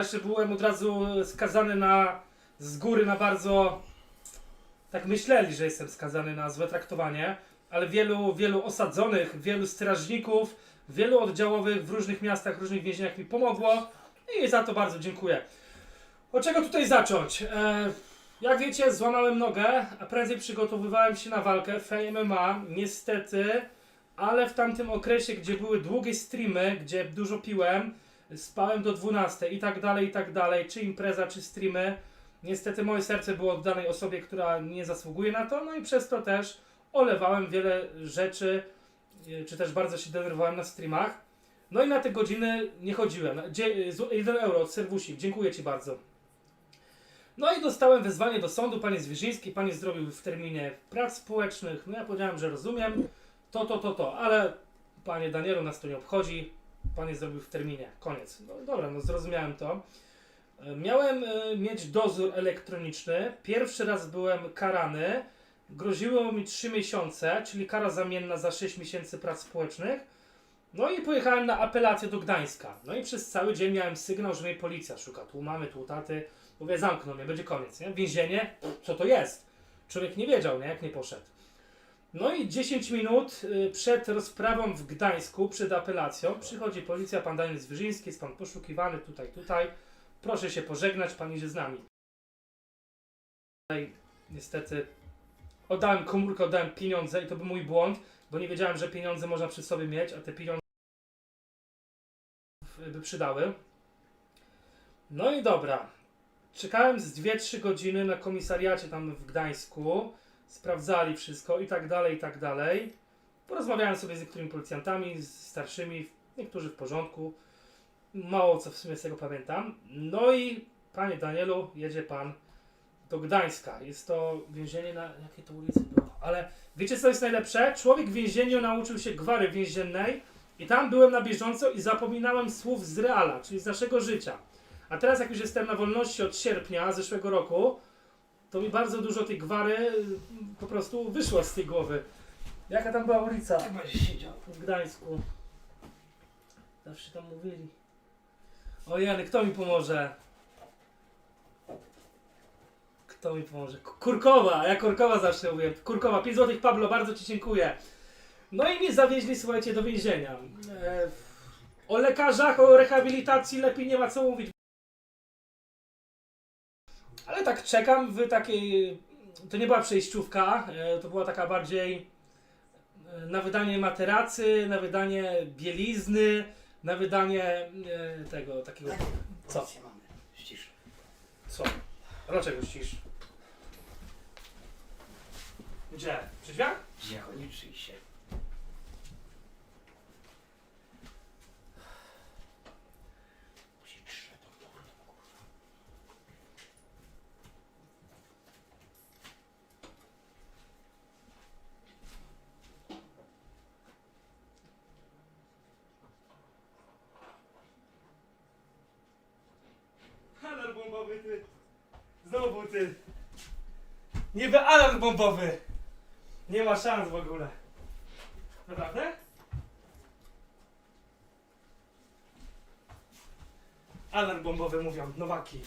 Jeszcze byłem od razu skazany na z góry na bardzo. Tak myśleli, że jestem skazany na złe traktowanie, ale wielu, wielu osadzonych, wielu strażników, wielu oddziałowych w różnych miastach, różnych więzieniach mi pomogło i za to bardzo dziękuję. Od czego tutaj zacząć? E, jak wiecie, złamałem nogę, a prędzej przygotowywałem się na walkę w MMA. Niestety, ale w tamtym okresie, gdzie były długie streamy, gdzie dużo piłem, spałem do 12 i tak dalej, i tak dalej, czy impreza, czy streamy. Niestety moje serce było oddanej osobie, która nie zasługuje na to, no i przez to też olewałem wiele rzeczy, y, czy też bardzo się denerwowałem na streamach. No i na te godziny nie chodziłem. 1 euro od serwusik, dziękuję Ci bardzo. No i dostałem wezwanie do sądu, panie Zwierzyński, pan nie zrobił w terminie prac społecznych. No ja powiedziałem, że rozumiem, to, to, to, to, ale panie Danielu, nas to nie obchodzi, pan nie zrobił w terminie, koniec. No dobra, no zrozumiałem to. E, Miałem e, mieć dozór elektroniczny, pierwszy raz byłem karany, groziło mi 3 miesiące, czyli kara zamienna za 6 miesięcy prac społecznych. No i pojechałem na apelację do Gdańska. No i przez cały dzień miałem sygnał, że mnie policja szuka. Tu mamy, tu taty. Mówię, zamkną mnie, będzie koniec, nie? Więzienie, co to jest? Człowiek nie wiedział, nie? Jak nie poszedł. No i 10 minut y, przed rozprawą w Gdańsku, przed apelacją, przychodzi policja, pan Daniel Zwierzyński, jest pan poszukiwany tutaj, tutaj. Proszę się pożegnać, pan idzie z nami. Tutaj niestety oddałem komórkę, oddałem pieniądze i to był mój błąd, bo nie wiedziałem, że pieniądze można przy sobie mieć, a te pieniądze by przydały. No i dobra. Czekałem z 2-3 godziny na komisariacie tam w Gdańsku. Sprawdzali wszystko i tak dalej, i tak dalej. Porozmawiałem sobie z niektórymi policjantami, z starszymi, niektórzy w porządku. Mało co w sumie z tego pamiętam. No i panie Danielu, jedzie pan do Gdańska. Jest to więzienie na jakiej to ulicy było? Ale wiecie co jest najlepsze? Człowiek w więzieniu nauczył się gwary więziennej i tam byłem na bieżąco i zapominałem słów z reala, czyli z naszego życia. A teraz jak już jestem na wolności od sierpnia zeszłego roku, to mi bardzo dużo tej gwary y, po prostu wyszło z tej głowy. Jaka tam była ulica Tak będziesz siedział. w Gdańsku? Zawsze tam mówili. O Jany, kto mi pomoże? Kto mi pomoże? K- Kurkowa, ja Kurkowa zawsze mówię. Kurkowa, 5 zł Pablo, bardzo Ci dziękuję. No i mnie zawieźli, słuchajcie, do więzienia. E, o lekarzach, o rehabilitacji lepiej nie ma co mówić. Ale tak czekam w takiej. To nie była przejściówka, e, to była taka bardziej e, na wydanie materacy, na wydanie bielizny, na wydanie e, tego takiego. Tak, Co? Ścisz. Co? Dlaczego ścisz? Gdzie? Przy drzwiach? Nie trzyj się. Musi trzę tą kurwę, kurwa. Alarm bombowy, ty. Znowu ty. Bombowy. Nie ma szans w ogóle. Naprawdę? Alarm bombowy mówią, Nowaki.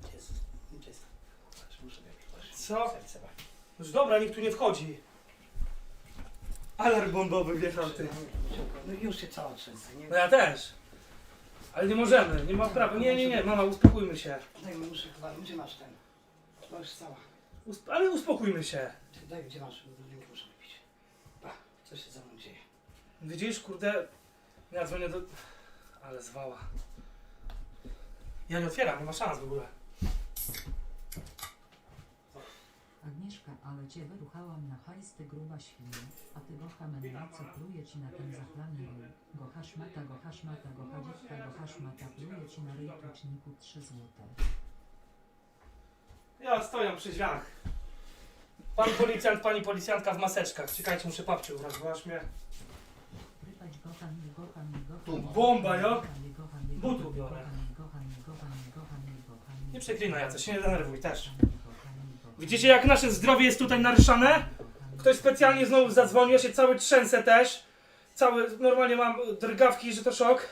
Gdzie jest? Gdzie jest? Patrz, muszę wypić. Co? Już dobra, nikt tu nie wchodzi. Alarm bombowy wjechał ty. No już się cała trzęsę, nie? No ja też. Ale nie możemy, nie ma prawa. Nie, nie, nie, mama, uspokójmy się. Daj mi muszę chyba, gdzie masz ten? Masz cała. Usp- ale uspokójmy się. Ty Daj, gdzie masz? Rękę muszę wypić. Pa, co się ze mną dzieje? Widzisz, kurde, ja dzwonię do... Ale zwała. Ja nie otwieram, nie ma szans w ogóle. Agnieszka, ale cię wyruchałam na hajs, ty gruba świnia, a ty gocha co pluje ci na ten zachlany ryj. Gocha szmata, gocha szmata, gocha dziwka, gocha szmata, pluje ci na ryj tuczniku 3 złote. Ja stoję przy drzwiach. Pan policjant, pani policjantka w maseczkach. Czekajcie, muszę papcie ubrać, bo aż mnie... Rypać gocham, nie gocham, nie gocham. Tu, bomba, jo? Nie gocham, nie Butu biorę. Nie przeklinaj, ja się nie denerwuj też. Widzicie jak nasze zdrowie jest tutaj naruszane? Ktoś specjalnie znowu zadzwonił, ja się cały trzęsę też. Cały, normalnie mam drgawki, że to szok.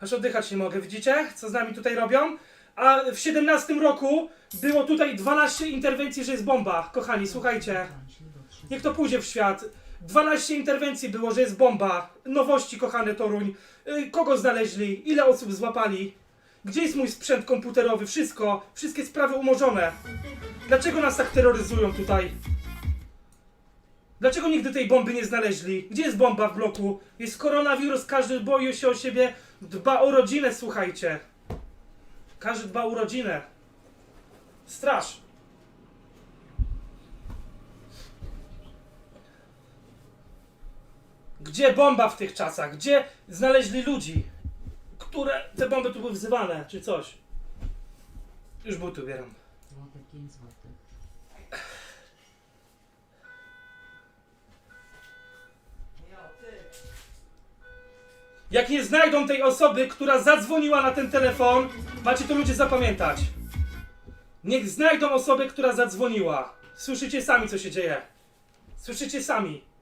Aż oddychać nie mogę, widzicie? Co z nami tutaj robią? A w 17 roku było tutaj 12 interwencji, że jest bomba. Kochani, słuchajcie. Niech to pójdzie w świat. 12 interwencji było, że jest bomba. Nowości, kochany Toruń. Y, Kogo znaleźli? Ile osób złapali? Gdzie jest mój sprzęt komputerowy? Wszystko. Wszystkie sprawy umorzone. Dlaczego nas tak terroryzują tutaj? Dlaczego nigdy tej bomby nie znaleźli? Gdzie jest bomba w bloku? Jest koronawirus, każdy boi się o siebie, dba o rodzinę, słuchajcie. Każdy dba o rodzinę. Straż. Gdzie bomba w tych czasach? Gdzie znaleźli ludzi? Które te bomby tu były wzywane, czy coś? Już buty ubieram. Złote 5 złotych. Jak nie znajdą tej osoby, która zadzwoniła na ten telefon, macie to ludzie zapamiętać. Niech znajdą osobę, która zadzwoniła. Słyszycie sami, co się dzieje. Słyszycie sami.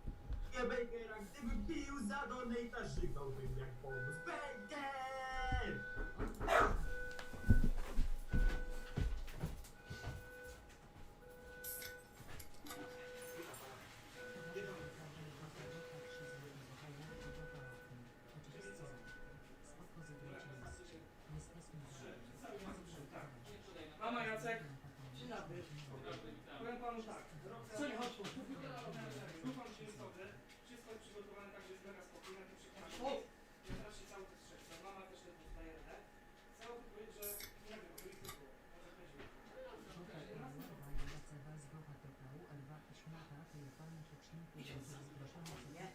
Nie,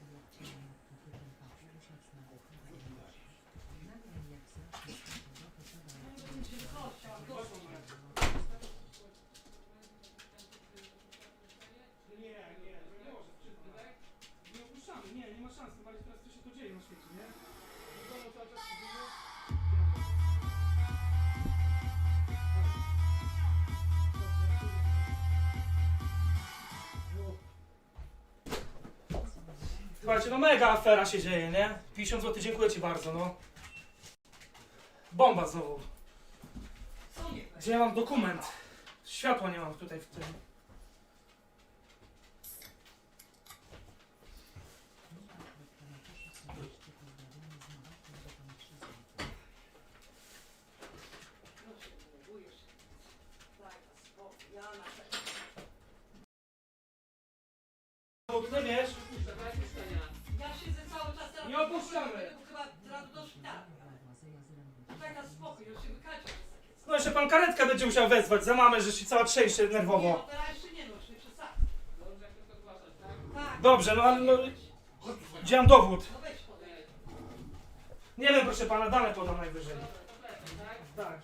Słuchajcie, no mega afera się dzieje, nie? 50 zł, dziękuję Ci bardzo, no. Bomba znowu. Gdzie ja mam dokument? Światła nie mam tutaj w tym. Nie opuszczamy. Chyba rano do szpitala. Daj na spokój, już się no jeszcze pan karetkę będzie musiał wezwać za mamę, że się cała trzęsie Nie, nerwowo. teraz jeszcze nie, no już nie przesadzę. Tak. Dobrze, no ale no, gdzie mam dowód? No weź podaj. Nie wiem, proszę pana, dane podam najwyżej. Tak.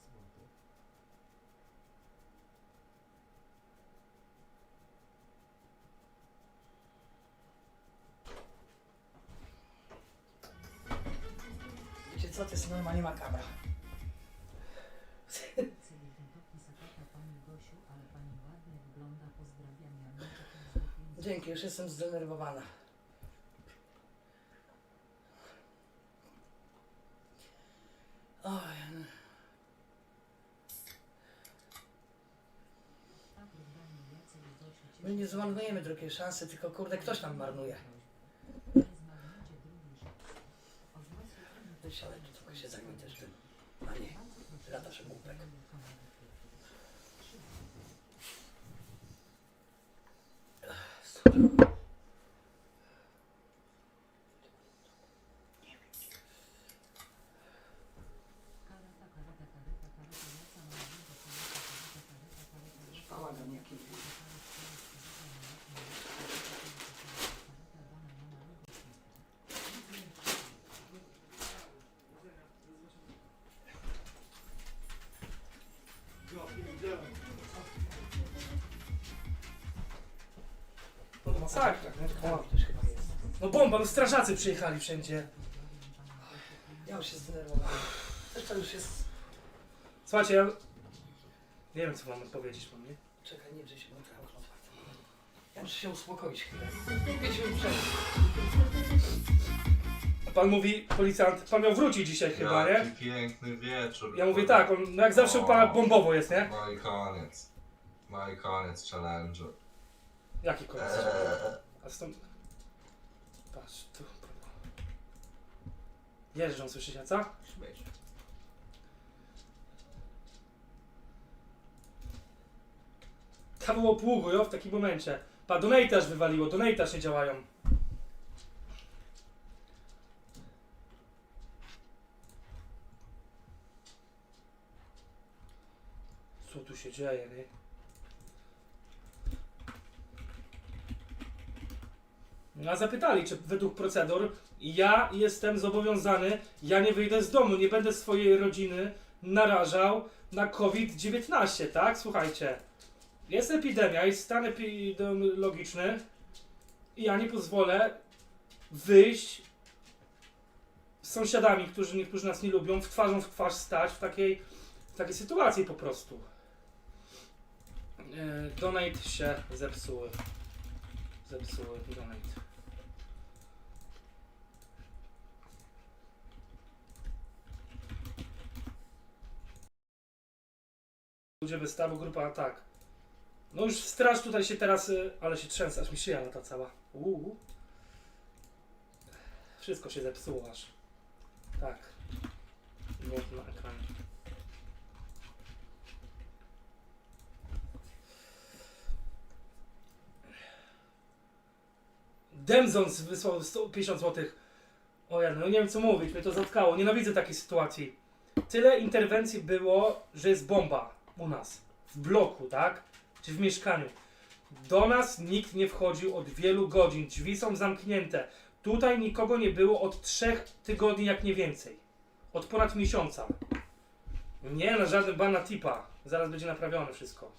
Zł. Wiecie co, to jest normalnie makabra. Celi dopis akata Pani Gosiu, ale Pani ładnie wygląda. Pozdrawiam Janeczek z Dzięki, już jestem zdenerwowana. my nie zmarnujemy drugiej szansy, tylko kurde ktoś nam marnuje. Ale to trochę się też tym. A nie, latasz głupek. No to masakra. nie? O, też chyba jest. No bomba, no strażacy przyjechali wszędzie. Ja już się zdenerwowałem. Zresztą już jest... Słuchajcie, ja... Nie wiem, co mam powiedzieć, mam nie? Czekaj, nie drzyj się, bo trochę okno otwarte. Ja muszę się uspokoić chwilę. Pięć minut przerwy. Pan mówi, policjant, pan miał wrócić dzisiaj chyba, Jaki nie? piękny wieczór. Ja mówię tak, on, no jak zawsze u pana bombowo jest, nie? No i koniec. No i koniec challenge'u. Jaki koniec? Eee, A stąd... Patrz, tu... Jeżdżą, słyszycie, co? Śmieć. To było pługu, jo, w takim momencie. Pa, donate aż wywaliło, donate aż nie działają. Co tu się dzieje, nie? A zapytali, czy według procedur ja jestem zobowiązany, ja nie wyjdę z domu, nie będę swojej rodziny narażał na COVID-19, tak? Słuchajcie. Jest epidemia, jest stan epidemiologiczny i ja nie pozwolę wyjść z sąsiadami, którzy niektórzy nas nie lubią, w twarzą w twarz stać w takiej, w takiej sytuacji po prostu. Yy, donate się zepsuły. Zepsuły donate. Ludzie bez stawu, grupa tak. No już straż tutaj się teraz, y, ale się trzęsę, aż mi szyja lata cała. Uuu. Wszystko się zepsuło aż. Tak. Błąd na ekranie. Demzons wysłał 150 zł. O ja, no nie wiem co mówić, mnie to zatkało. Nienawidzę takiej sytuacji. Tyle interwencji było, że jest bomba u nas. W bloku, tak? Czy w mieszkaniu. Do nas nikt nie wchodził od wielu godzin. Drzwi są zamknięte. Tutaj nikogo nie było od trzech tygodni, jak nie więcej. Od ponad miesiąca. Nie na żaden ban na tipa. Zaraz będzie naprawione wszystko.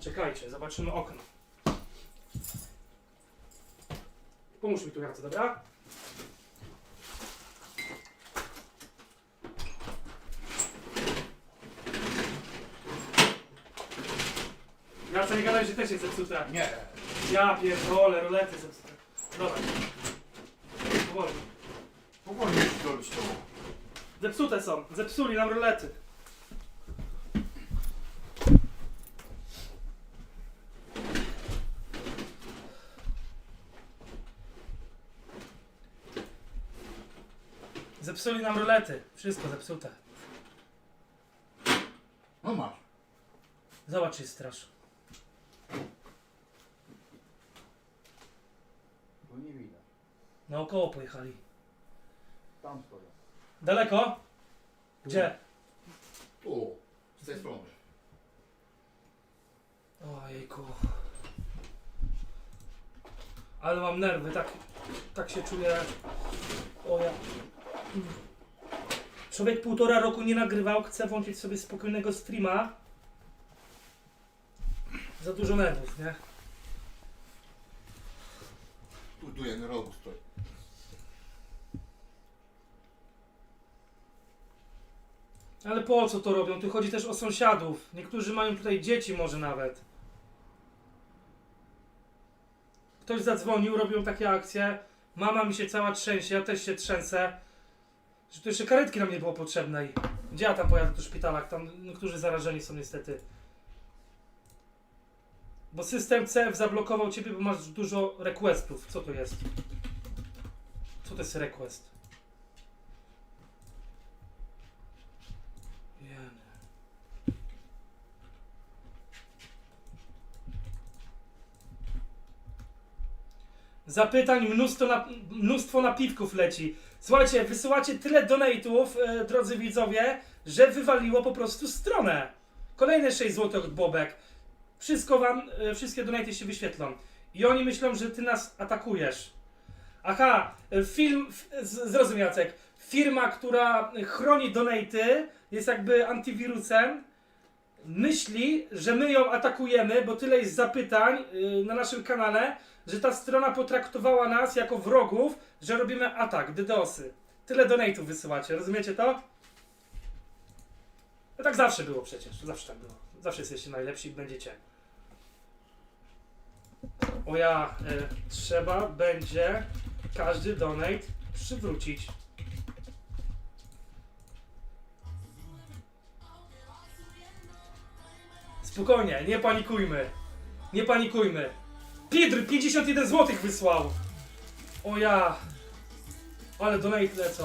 Czekajcie, zobaczymy okno. Pomóż mi tu, Jarce, dobra? Nie gadaj, że też jest zepsute. Nie. Ja pierdolę, rolety zepsute. Dobra. Powoli. Powolnie się dolić to. Zepsute są. Zepsuli nam rolety. Zepsuli nam rolety. Wszystko zepsute. No masz. Zobacz, jest straż. Bo nie widać. Naokoło pojechali. Tam stoją. Daleko? Gdzie? Tu. Z tej strony. Ojejku. Ale mam nerwy, tak, tak się czuję. O ja. Człowiek półtora roku nie nagrywał, chce włączyć sobie spokojnego streama. Za dużo nerwów, nie? Tu, tu jeden rogu stoi. Ale po co to robią? Tu chodzi też o sąsiadów. Niektórzy mają tutaj dzieci może nawet. Ktoś zadzwonił, robią takie akcje. Mama mi się cała trzęsie, ja też się trzęsę. Że tu jeszcze karetki nam nie było potrzebnej. Gdzie ja tam pojadę do szpitala? Tam niektórzy zarażeni są niestety. Bo system CF zablokował ciebie, bo masz dużo requestów. Co to jest? Co to jest request? Zapytań mnóstwo, na, mnóstwo napiwków leci. Słuchajcie, wysyłacie tyle donate'ów, e, drodzy widzowie, że wywaliło po prostu stronę. Kolejne 6 zł od Bobek. Wszystko wam, e, wszystkie donaty się wyświetlą. I oni myślą, że ty nas atakujesz. Aha, e, film, f- Jacek, firma, która chroni donaty, jest jakby antywirusem, myśli, że my ją atakujemy, bo tyle jest zapytań na naszym kanale, że ta strona potraktowała nas jako wrogów, że robimy atak, DDoSy. Tyle donate'ów wysyłacie, rozumiecie to? No tak zawsze było przecież, zawsze tak było. Zawsze jesteście najlepsi i będziecie. O ja, y, trzeba będzie każdy donate przywrócić. Spokojnie, nie panikujmy. Nie panikujmy. Piedr 51 zł wysłał. O ja. Ale donate lecą.